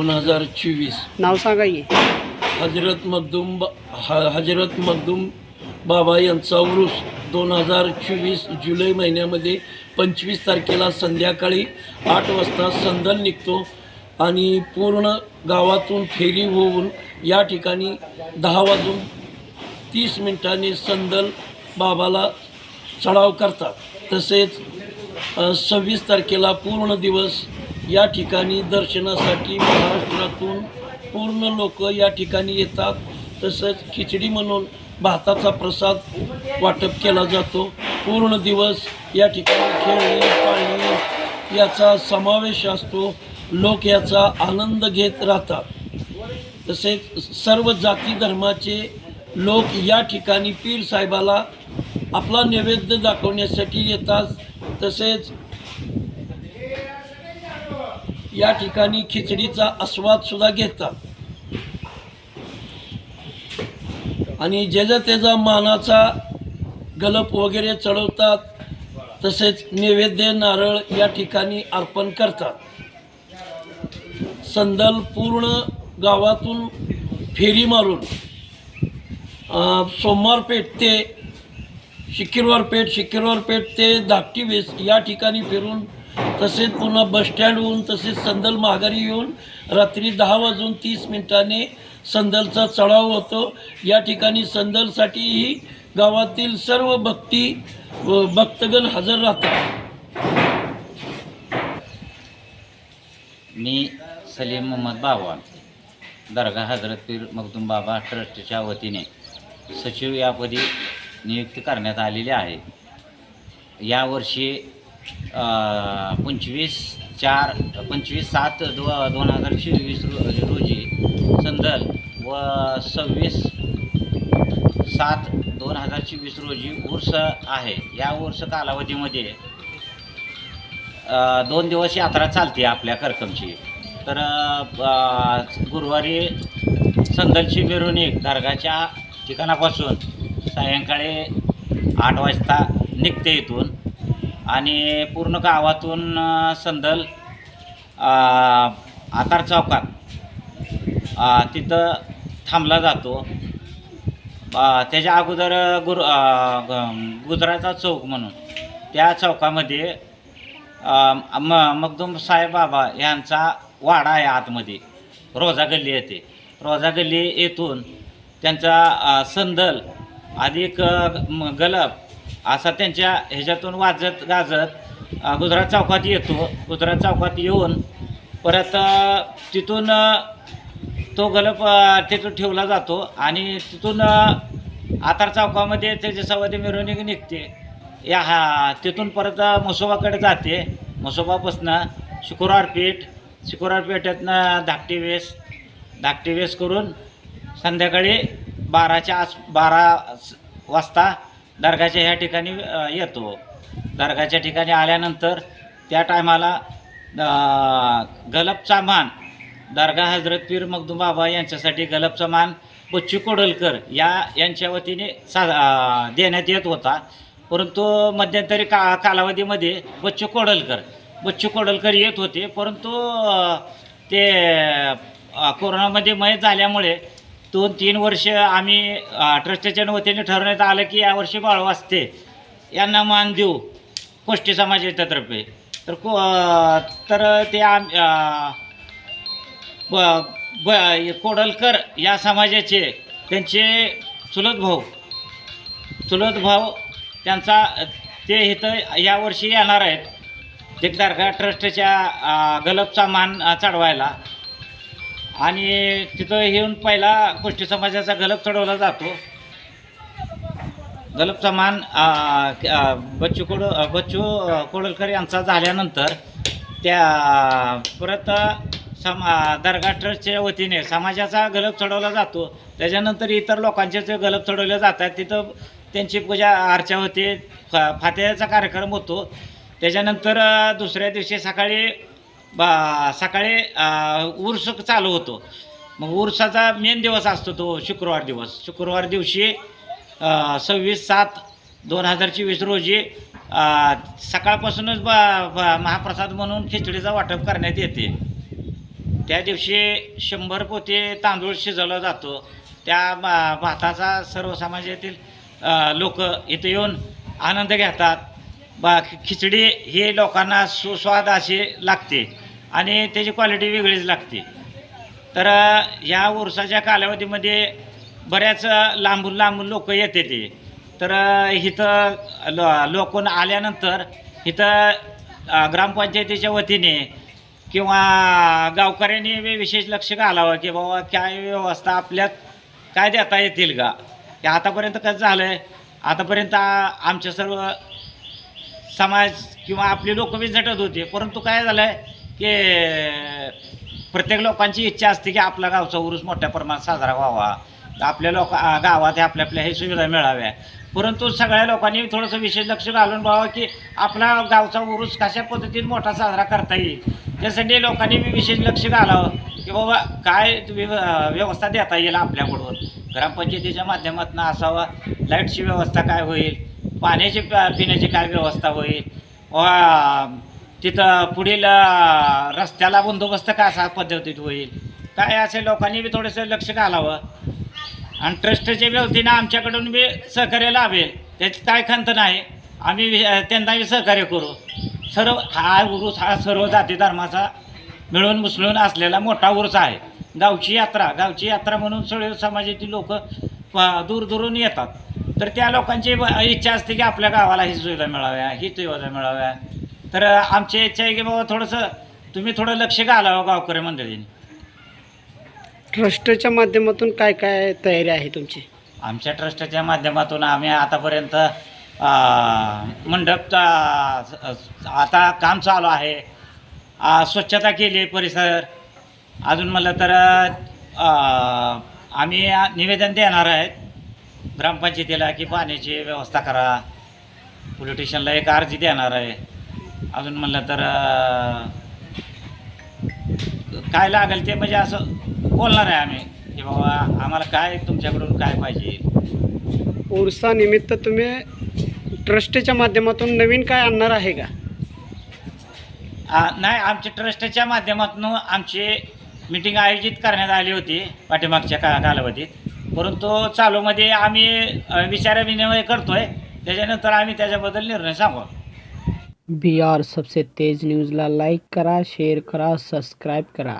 दोन हजार चोवीस. नाव सांगा की. हजरत मखदूम ब- ह- हजरत मखदूम बाबा यांचा उरूस दोन हजार चोवीस जुलै महिन्यामध्ये पंचवीस तारखेला संध्याकाळी आठ वाजता संदल निघतो आणि पूर्ण गावातून फेरी होऊन या ठिकाणी दहा वाजून तीस मिनिटांनी संदल बाबाला चढाव करतात. तसेच अ, सव्वीस तारखेला पूर्ण दिवस या ठिकाणी दर्शनासाठी महाराष्ट्रातून पूर्ण लोक या ठिकाणी येतात. तसंच खिचडी म्हणून भाताचा प्रसाद वाटप केला जातो. पूर्ण दिवस या ठिकाणी खेळणी पाळणी याचा समावेश असतो. लोक याचा आनंद घेत राहतात. तसेच सर्व जाती धर्माचे लोक या ठिकाणी पीर साहेबाला आपला नैवेद्य दाखवण्यासाठी येतात. तसेच या ठिकाणी खिचडीचा आस्वाद सुद्धा घेतात. आणि ज्याचा त्याचा मानाचा गलप वगैरे चढवतात तसेच नैवेद्य नारळ या ठिकाणी अर्पण करतात. संदल पूर्ण गावातून फेरी मारून सोमवार पेठ ते शिकिरवार पेठ शिकिरवार पेठ ते धाकटी वेस या ठिकाणी फिरून तसेच पुन्हा बसस्टँडहून तसेच संदल माघारी येऊन रात्री दहा वाजून तीस मिनिटाने संदलचा चढाव होतो. या ठिकाणी संदलसाठीही गावातील सर्व भक्ती भक्तगण हजर राहतात. मी सलीम मोहम्मद बाबा दर्गा हजरत पीर मखदूम बाबा ट्रस्टच्या वतीने सचिव यापदी नियुक्ती करण्यात आलेली आहे. यावर्षी पंचवीस चार पंचवीस सात दो दोन हजार चोवीस रो रोजी संदल व सव्वीस सात दोन हजार चोवीस रोजी उर्स आहे. या उर्स कालावधीमध्ये दोन दिवस यात्रा चालते आपल्या करकमची. तर गुरुवारी संदलची मिरवणूक दर्गाच्या ठिकाणापासून सायंकाळी आठ वाजता निघते इथून. आणि पूर्ण गावातून संदल आकार चौकात तिथं थांबला जातो. त्याच्या अगोदर गुरु ग- गुजराचा चौक म्हणून. त्या चौकामध्ये म मखदूम साहेबाबा यांचा वाडा आहे आतमध्ये. रोजा गल्ली येते. रोजा गल्ली येथून त्यांचा संदल अधिक गलब म- असा त्यांच्या ह्याच्यातून वाजत गाजत गुजरात चौकात येतो. गुजरात चौकात येऊन परत तिथून तो गलप तिथून ठेवला जातो आणि तिथून आतार चौकामध्ये त्याच्या सवादी मिरवणूक निघते. या हा तिथून परत म्हसोबाकडे जाते. म्हसोबापासनं शुक्रवार पेठ शुक्रवार पेठेतनं धाकटी वेस धाकटी वेस करून संध्याकाळी बाराच्या आस बारा स- वाजता दर्गाच्या ह्या ठिकाणी येतो. दर्गाच्या ठिकाणी आल्यानंतर त्या टायमाला गलपचा मान दर्गा हजरत पीर मखदूम बाबा यांच्यासाठी गलपचा मान बच्चू कोडलकर या यांच्या वतीने सा देण्यात येत होता. परंतु मध्यंतरी का कालावधीमध्ये बच्चू कोडलकर बच्चू कोडलकर येत होते. परंतु ते कोरोनामध्ये मयत झाल्यामुळे दोन तीन वर्ष आम्ही ट्रस्टच्या वतीने ठरवण्यात आलं की यावर्षी बाळ वाचते यांना मान देऊ कोष्टी समाजाच्या तर्फे तर को तर ते आम ब ब कोडलकर या समाजाचे त्यांचे चुलत भाऊ. चुलत भाऊ त्यांचा ते इथं यावर्षी येणार आहेत. एक ट्रस्टच्या गलबचा मान चढवायला. आणि तिथं येऊन पहिला गोष्टी समाजाचा गलप चढवला जातो. गलपचा मान बच्चू कोड बच्चू कोडलकर यांचा झाल्यानंतर त्या परत समा दर्गा ट्रस्टच्या वतीने समाजाचा गलप चढवला जातो. त्याच्यानंतर इतर लोकांचे जे गलप चढवले जातात तिथं त्यांची पूजा अर्चा होते फा फात्याचा कार्यक्रम होतो. त्याच्यानंतर दुसऱ्या दिवशी सकाळी बा सकाळी अ, उर्स चालू होतो. मग उर्साचा मेन दिवस असतो तो शुक्रवार दिवस. शुक्रवार दिवशी सव्वीस सात दोन हजार चोवीस रोजी सकाळपासूनच ब महाप्रसाद म्हणून खिचडीचा वाटप करण्यात येते. त्या दिवशी शंभर पोते तांदूळ शिजवला जातो. त्या भा- भाताचा सर्व समाजातील लोक इथं येऊन आनंद घेतात. बा खिचडी ही लोकांना सुस्वाद अशी लागते आणि त्याची क्वालिटी वेगळीच लागते. तर ह्या उरसाच्या कालावधीमध्ये बऱ्याच लांबून लांबून लोक येते ते. तर इथं लो लोकून आल्यानंतर इथं ग्रामपंचायतीच्या वतीने किंवा गावकऱ्यांनी विशेष लक्ष घालावं की बाबा काय व्यवस्था आपल्यात काय देता येतील का? की आतापर्यंत कसं झालं आहे आतापर्यंत आमच्या सर्व समाज किंवा आपली लोक बी झटत होते. परंतु काय झालं आहे की प्रत्येक लोकांची इच्छा असते की आपला गावचा उरूस मोठ्या प्रमाणात साजरा व्हावा. आपल्या लोक गावात हे आपल्या आपल्या हे सुविधा मिळाव्या. परंतु सगळ्या लोकांनी थोडंसं विशेष लक्ष घालून बघावं की आपला गावचा उरूस कशा पद्धतीने मोठा साजरा करता येईल. त्यासाठी लोकांनी मी विशेष लक्ष घालावं की बाबा काय व्यवस्था देता येईल आपल्याकडून. ग्रामपंचायतीच्या माध्यमातून असावं. लाईटची व्यवस्था काय होईल? पाण्याची प- पिण्याची काय व्यवस्था होईल तिथं पुढील रस्त्याला बंदोबस्त कसा पद्धतीत होईल? काय असे लोकांनी बी थोडंसं लक्ष घालावं. आणि ट्रस्टच्या व्यक्तीनं आमच्याकडून बी सहकार्य लाभेल. त्याची काय खंत नाही. आम्ही त्यांना अ, त्यांनाही सहकार्य करू. सर्व हा उरुस हा सर्व जाती धर्माचा मिळून मिसळून असलेला मोठा उरुस आहे. गावची यात्रा गावची यात्रा म्हणून सगळे समाजातील लोक दूर दूरून येतात. तर त्या लोकांची इच्छा असते की आपल्या गावाला ही सुविधा मिळाव्या ही सुविधा मिळाव्या. तर आमची इच्छा आहे की बाबा थोडंसं तुम्ही थोडं लक्ष घालावं गावकरी मंडळींनी. ट्रस्टच्या माध्यमातून काय काय तयारी आहे तुमची? आमच्या ट्रस्टच्या माध्यमातून आम्ही आतापर्यंत अ, मंडप अ, आता काम चालू आहे. स्वच्छता केली परिसर. अजून म्हणलं तर आम्ही निवेदन देणार आहेत. ग्रामपंचायतीला की पाण्याची व्यवस्था करा. पोलीस स्टेशनला एक अर्जी देणार आहे. अजून म्हणलं तर काय लागेल ते म्हणजे असं बोलणार आहे आम्ही. की बाबा आम्हाला काय तुमच्याकडून काय पाहिजे? उरसानिमित्त तुम्ही ट्रस्टच्या माध्यमातून नवीन काय आणणार आहे का? नाही आमच्या ट्रस्टच्या माध्यमातून आमची मीटिंग आयोजित करण्यात आली होती पाठीमागच्या का कालावधीत. परंतु चालूमध्ये आम्ही विचारविनिमय करतो आहे त्याच्यानंतर आम्ही त्याच्याबद्दल निर्णय सांगू. बी आर सबसे तेज न्यूजला लाईक करा शेअर करा सबस्क्राईब करा.